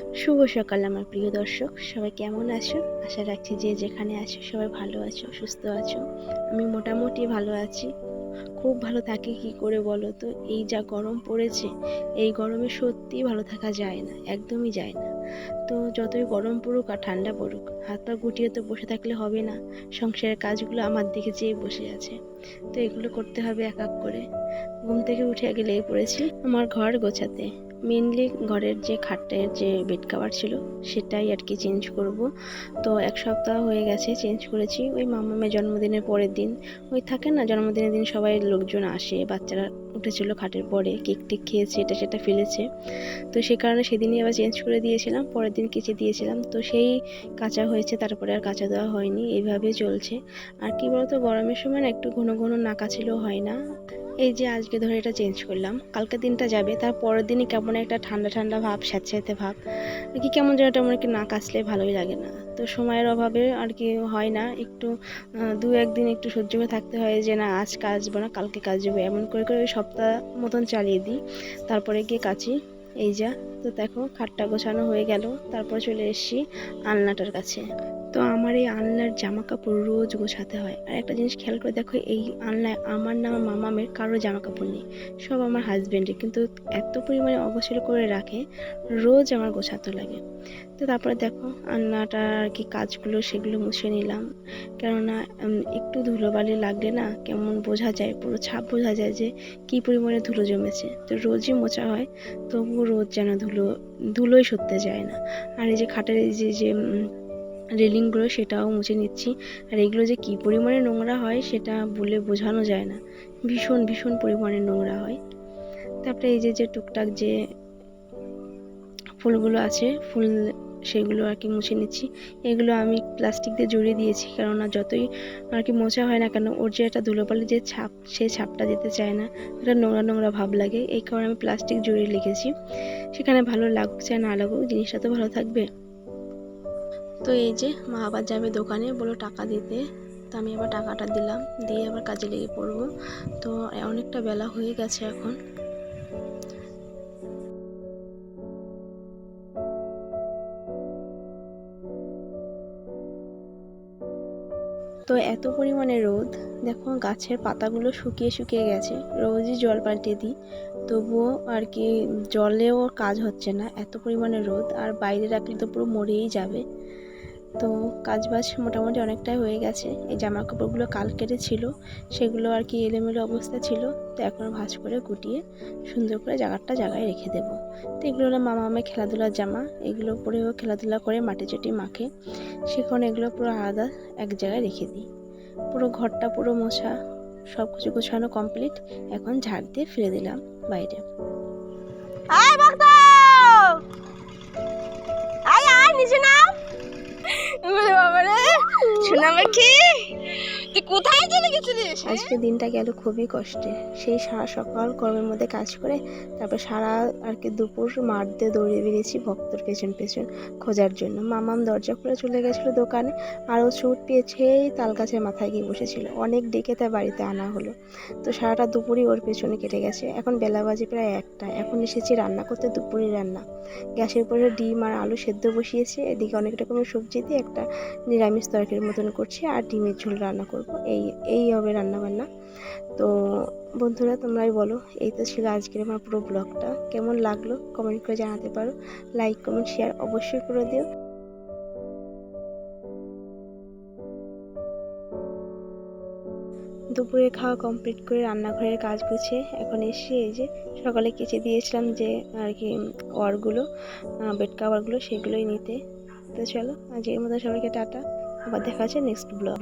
শুভ সকাল আমার প্রিয় দর্শক। সবাই কেমন আছো? আশা রাখছি যে যেখানে আছো সবাই ভালো আছো, সুস্থ আছো। আমি মোটামুটি ভালো আছি। খুব ভালো থাকি কি করে বলো তো? এই যা গরম পড়েছে, এই গরমে সত্যিই ভালো থাকা যায় না, একদমই যায় না। তো যতই গরম পড়ুক আর ঠান্ডা পড়ুক, হাত পা গুটিয়ে তো বসে থাকলে হবে না। সংসারের কাজগুলো আমার দিকে যেয়ে বসে আছে। তো এগুলো করতে হবে এক এক করে। ঘুম থেকে উঠে আগে লেগে পড়েছি। আমার ঘর গোছাতে। মেনলি ঘরের যে খাটের যে বেড কাভার ছিল, সেটাই আর কি চেঞ্জ করব। তো এক সপ্তাহ হয়ে গেছে চেঞ্জ করেছি। ওই মামামের জন্মদিনের পরের দিন, ওই থাকে না, জন্মদিনের দিন সবাই লোকজন আসে, বাচ্চারা উঠেছিল খাটের পরে, কেক টেক খেয়েছে, এটা সেটা ফেলেছে। তো সে কারণে সেদিনই আবার চেঞ্জ করে দিয়েছিলাম, পরের দিন কেচে দিয়েছিলাম। তো সেই কাঁচা হয়েছে, তারপরে আর কাঁচা দেওয়া হয়নি, এইভাবে চলছে। আর কি বলতো, গরমের সময় না একটু ঘন ঘন না কাচলেও হয় না। এই যে আজকে ধরে এটা চেঞ্জ করলাম কালকে দিনটা যাবে, তার পরের দিনই কেমন একটা ঠান্ডা ঠান্ডা ভাব, স্যাঁতস্যাঁতে ভাব আর কি কেমন যেন তেমন কি না কাচলে ভালোই লাগে না। তো সময়ের অভাবে আর কি হয় না, একটু দু একদিন একটু সহ্য করে থাকতে হয় যে না, আজ কাচবো না, কালকে কাচবো এমন করে করে ওই সপ্তাহ মতন চালিয়ে দিই। তারপরে গিয়ে কাচি, এই যা, তো দেখো খাটটা গোছানো হয়ে গেল, তারপর চলে এসেছি আলনাটার কাছে। তো আমার এই আলনার জামা কাপড় রোজ গোছাতে হয়। আর একটা জিনিস খেয়াল করে দেখো, এই আলনায় আমার না আমার মামামের কারও জামা কাপড় নেই। সব আমার হাজব্যান্ডের কিন্তু এত পরিমাণে অগোছালো করে রাখে, রোজ আমার গোছাতে লাগে। তো তারপরে দেখো আলনাটার আর কি কাজগুলো সেগুলো মুছে নিলাম। কেননা একটু ধুলোবালি লাগলে না কেমন বোঝা যায়, পুরো ছাপ বোঝা যায় যে কী পরিমাণে ধুলো জমেছে। তো রোজই মোছা হয়, তবুও রোজ যেন ধুলো, ধুলোই সরতে যায় না। আর এই যে খাটের এই যে যে রেলিংগুলো সেটাও মুছে নিচ্ছি। আর এগুলো যে কী পরিমাণে নোংরা হয় সেটা বলে বোঝানো যায় না। ভীষণ ভীষণ পরিমাণে নোংরা হয়। তারপরে এই যে যে টুকটাক যে ফুলগুলো আছে, ফুল সেগুলো আর কি মুছে নিচ্ছি। এগুলো আমি প্লাস্টিক দিয়ে জড়িয়ে দিয়েছি, কেননা যতই আর কি মোছা হয় না কেন, ওর যে একটা ধুলোপালি যে ছাপ সেই ছাপটা যেতে চায় না। একটা নোংরা নোংরা ভাব লাগে। এই কারণে আমি প্লাস্টিক জড়িয়ে লিখেছি। সেখানে ভালো লাগুক, চায় না লাগুক, জিনিসটা তো ভালো থাকবে। তো এই যে মা আবার যাবে দোকানে বলো টাকা দিতে। তো আমি আবার টাকাটা দিলাম, দিয়ে আবার কাজে লেগে পড়ব। তো অনেকটা বেলা হয়ে গেছে এখন। তো এত পরিমাণে রোদ, দেখো গাছের পাতাগুলো শুকিয়ে শুকিয়ে গেছে। রোজই জল পাল্টে দিই, তবুও আর কি জলেও কাজ হচ্ছে না, এত পরিমাণে রোদ। আর বাইরে রাখলে তো পুরো মরেই যাবে। তো কাজ বাজ মোটামুটি অনেকটাই হয়ে গেছে। এই জামা কাপড়গুলো কালকেরে ছিল সেগুলো আর কি এলোমেলো অবস্থা ছিল, তো এখন ভাঁজ করে গুটিয়ে সুন্দর করে জায়গাটা জায়গায় রেখে দেবো। তো এগুলো হলো মামা আমার খেলাধুলার জামা, এগুলো পরেও খেলাধুলা করে মাটি চটি মাখে, সেখানে এগুলো পুরো আলাদা এক জায়গায় রেখে দিই। পুরো ঘরটা পুরো মোছা সব কিছু গোছানো কমপ্লিট এখন ঝাড় দিয়ে ফিরে দিলাম বাইরে। আয় ভক্ত শোনা কি? তুই কোথায় আজকে দিনটা গেল খুবই কষ্টে। সেই সারা সকাল কর্মের মধ্যে কাজ করে, তারপর সারা আর কি দুপুর মাঠ দিয়ে দৌড়ে বেরিয়েছি ভক্তর পেছন পেছন খোঁজার জন্য। মামাম দরজা খুলে চলে গেছিল দোকানে আরও ছুট পেয়েছেই তাল গাছের মাথায় গিয়ে বসেছিল। অনেক ডেকে তার বাড়িতে আনা হলো। তো সারাটা দুপুরই ওর পেছনে কেটে গেছে। এখন বেলা বাজে প্রায় একটা। এখন এসেছি রান্না করতে দুপুরের রান্না। গ্যাসের উপরে ডিম আর আলু সেদ্ধ বসিয়েছি। এদিকে অনেক রকমের সবজি দিয়ে একটা নিরামিষ তরকারির মতন করছি, আর ডিমের ঝোল রান্না করব। এই এই হবে রান্না বান্না তো বন্ধুরা, তোমরাই বলো, এই তো ছিল আজকের আমার পুরো ব্লগটা। কেমন লাগল? কমেন্ট করে জানাতে পারো। লাইক, কমেন্ট, শেয়ার অবশ্যই করে দিও। দুপুরে খাওয়া কমপ্লিট করে রান্নাঘরের কাজ গুছিয়ে এখন এসে এই যে সকালে কেচে দিয়েছিলাম যে আর কি ওয়ারগুলো বেড কাভারগুলো, সেগুলোই নিতে। তো চলো, আজকের মতো সবাইকে টাটা। আবার দেখা হচ্ছে নেক্সট ব্লগ